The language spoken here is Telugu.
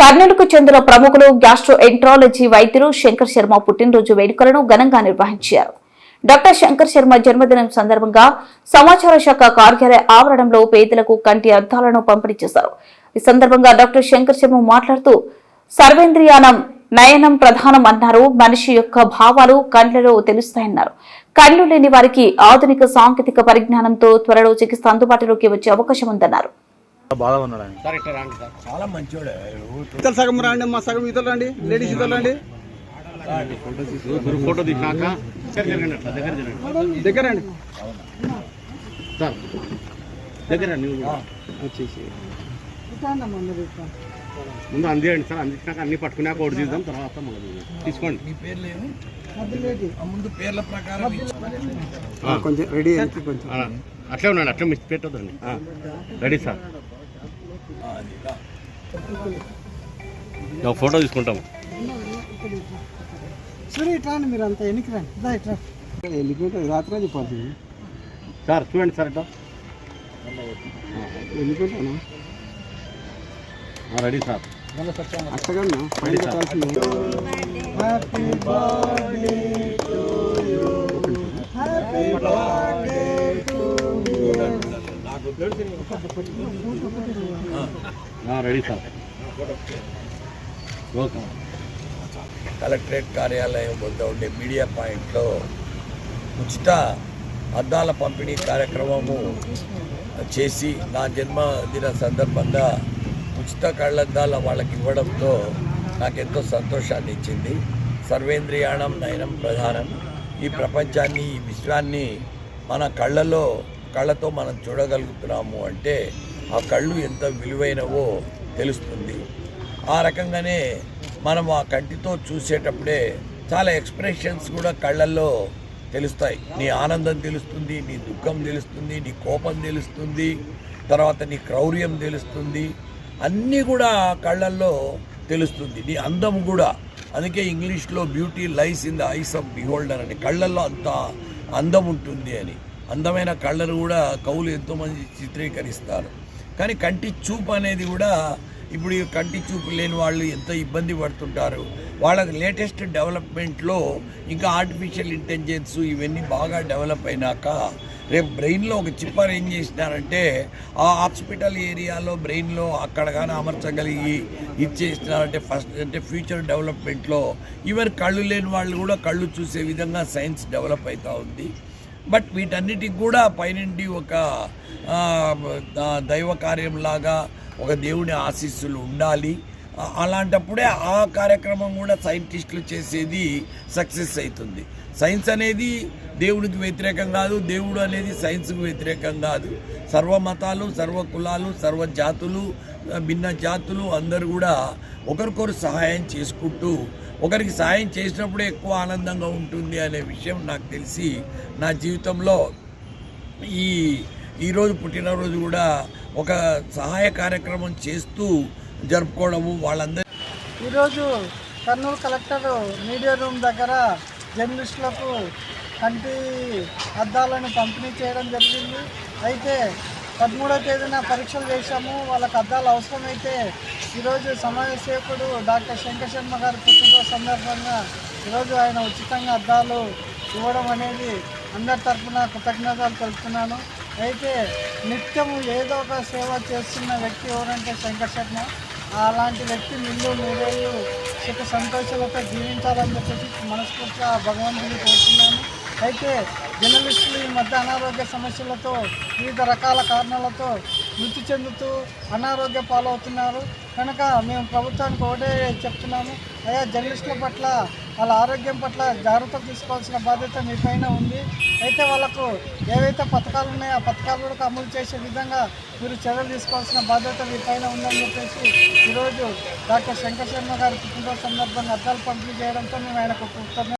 కర్నూలుకు చెందిన ప్రముఖులు గ్యాస్ట్రో ఎంట్రాలజీ వైద్యులు శంకర్ శర్మ పుట్టినరోజు వేడుకలను ఘనంగా నిర్వహించారు. డాక్టర్ శంకర్ శర్మ జన్మదినం సందర్భంగా సమాచార శాఖ కార్యాలయ ఆవరణంలో పేదలకు కంటి అద్దాలను పంపిణీ చేశారు. ఈ సందర్భంగా డాక్టర్ శంకర్ శర్మ మాట్లాడుతూ సర్వేంద్రియానం నయనం ప్రధానం అన్నారు. మనిషి యొక్క భావాలు కండ్లలో తెలుస్తాయన్నారు. కళ్ళు లేని వారికి ఆధునిక సాంకేతిక పరిజ్ఞానంతో త్వరలో చికిత్స అందుబాటులోకి వచ్చే అవకాశం ఉందన్నారు. బాగా ఉన్నాడు ఆయన. సార్ ఇట్లా రాండి సార్. చాలా మంచోడే. ఇతర సగం రండి మా సగం ఇతరులు రండి లేడీస్ ఇతరులు రండి. ఫోటో తీసినాక దగ్గర జరగండి అట్లా దగ్గర జరగండి దగ్గర రండి. సార్ దగ్గర రండి. వచ్చేసి. ముందు అందేయండి సార్ అందించినాక అన్ని పట్టుకున్నాక ఒకటి తీద్దాం తర్వాత మనం తీసుకోండి. మీ పేర్లు ఏమి? ఆ ముందు పేర్ల ప్రకారం కొంచెం రెడీ కొంచెం. అట్లే ఉన్నాడు అట్లే మిస్ పెట్టొద్దండి. Ready sir. ఫోటో తీసుకుంటాము సరే ఇట్లా అండి మీరు అంతా ఎన్నికి రండి. ఇదా ఇట్లా వెళ్ళిపోతుంది రాత్రి చెప్పాల్సి సార్ చూడండి సార్ ఇట్లా వెళ్ళిపోతాను ఆ, రెడీ సార్. పెట్టాల్సింది. Happy birthday ready sir collectorate కార్యాలయం వద్ద ఉండే మీడియా పాయింట్లో ఉచిత అద్దాల పంపిణీ కార్యక్రమము చేసి నా జన్మదిన సందర్భంగా ఉచిత కళ్ళద్దాల వాళ్ళకి ఇవ్వడంతో నాకెంతో సంతోషాన్ని ఇచ్చింది. సర్వేంద్రియాణం నయనం ప్రధానం. ఈ ప్రపంచాన్ని ఈ విశ్వాన్ని మన కళ్ళలో కళ్ళతో మనం చూడగలుగుతున్నాము అంటే ఆ కళ్ళు ఎంత విలువైనవో తెలుస్తుంది. ఆ రకంగానే మనం ఆ కంటితో చూసేటప్పుడే చాలా ఎక్స్ప్రెషన్స్ కూడా కళ్ళల్లో తెలుస్తాయి. నీ ఆనందం తెలుస్తుంది నీ దుఃఖం తెలుస్తుంది నీ కోపం తెలుస్తుంది తర్వాత నీ క్రౌర్యం తెలుస్తుంది. అన్నీ కూడా కళ్ళల్లో తెలుస్తుంది. నీ అందం కూడా. అందుకే ఇంగ్లీష్లో beauty lies in the eyes of beholder అని. కళ్ళల్లో అంత అందం ఉంటుంది అని. అందమైన కళ్ళను కూడా కవులు ఎంతోమంది చిత్రీకరిస్తారు. కానీ కంటి చూపు అనేది కూడా ఇప్పుడు కంటి చూపు లేని వాళ్ళు ఎంత ఇబ్బంది పడుతుంటారు. వాళ్ళకి లేటెస్ట్ డెవలప్మెంట్లో ఇంకా ఆర్టిఫిషియల్ ఇంటెలిజెన్స్ ఇవన్నీ బాగా డెవలప్ అయినాక రేపు బ్రెయిన్లో ఒక చిప్ అరేంజ్ చేసినారంటే ఆ హాస్పిటల్ ఏరియాలో బ్రెయిన్లో అక్కడ కానీ అమర్చగలిగి ఇచ్చేసినారంటే ఫస్ట్ అంటే ఫ్యూచర్ డెవలప్మెంట్లో. ఈవెన్ కళ్ళు లేని వాళ్ళు కూడా కళ్ళు చూసే విధంగా సైన్స్ డెవలప్ అవుతూ ఉంది. బట్ వీటన్నిటికి కూడా పైనుండి ఒక దైవ కార్యంలాగా ఒక దేవుని ఆశీస్సులు ఉండాలి. అలాంటప్పుడే ఆ కార్యక్రమం కూడా సైంటిస్టులు చేసేది సక్సెస్ అవుతుంది. సైన్స్ అనేది దేవుడికి వ్యతిరేకం కాదు దేవుడు అనేది సైన్స్కు వ్యతిరేకం కాదు. సర్వ మతాలు సర్వ కులాలు సర్వ జాతులు భిన్న జాతులు అందరూ కూడా ఒకరికొకరు సహాయం చేసుకుంటూ ఒకరికి సహాయం చేసినప్పుడే ఎక్కువ ఆనందంగా ఉంటుంది అనే విషయం నాకు తెలిసి నా జీవితంలో ఈ ఈరోజు పుట్టినరోజు కూడా ఒక సహాయ కార్యక్రమం చేస్తూ జరుపుకోవడము వాళ్ళందరూ ఈరోజు కర్నూలు కలెక్టర్ మీడియా రూమ్ దగ్గర జర్నలిస్టులకు కంటి అద్దాలను పంపిణీ చేయడం జరిగింది. అయితే పదమూడో తేదీన పరీక్షలు చేశాము వాళ్ళకి అద్దాలు అవసరమైతే ఈరోజు సమాజ సేవకుడు డాక్టర్ శంకర్ శర్మ గారి పుట్టినరోజు సందర్భంగా ఈరోజు ఆయన ఉచితంగా అద్దాలు ఇవ్వడం అనేది అందరి తరఫున కృతజ్ఞతలు తెలుపుతున్నాను. అయితే నిత్యము ఏదో ఒక సేవ చేస్తున్న వ్యక్తి ఎవరంటే శంకర్ శర్మ. అలాంటి వ్యక్తి నిన్ను నూరేళ్ళు సుఖ సంతోషాలతో జీవించాలని చెప్పేసి మనస్ఫూర్తిగా భగవంతుని కోరుతున్నాను. అయితే జర్నలిస్టులు ఈ మధ్య అనారోగ్య సమస్యలతో వివిధ రకాల కారణాలతో మృతి చెందుతూ అనారోగ్య పాలవుతున్నారు. కనుక మేము ప్రభుత్వానికి ఒకటే చెప్తున్నాము. అయ్యా జర్నలిస్టుల పట్ల వాళ్ళ ఆరోగ్యం పట్ల జాగ్రత్త తీసుకోవాల్సిన బాధ్యత మీపైన ఉంది. అయితే వాళ్ళకు ఏవైతే పథకాలు ఉన్నాయో ఆ పథకాలు కూడా అమలు చేసే విధంగా మీరు చర్యలు తీసుకోవాల్సిన బాధ్యత మీపైన ఉందని చెప్పేసి ఈరోజు డాక్టర్ శంకర్ శర్మ గారి పుట్టినరోజు సందర్భంగా అద్దాలు పంపిణీ చేయడంతో మేము ఆయనకు కృతజ్ఞత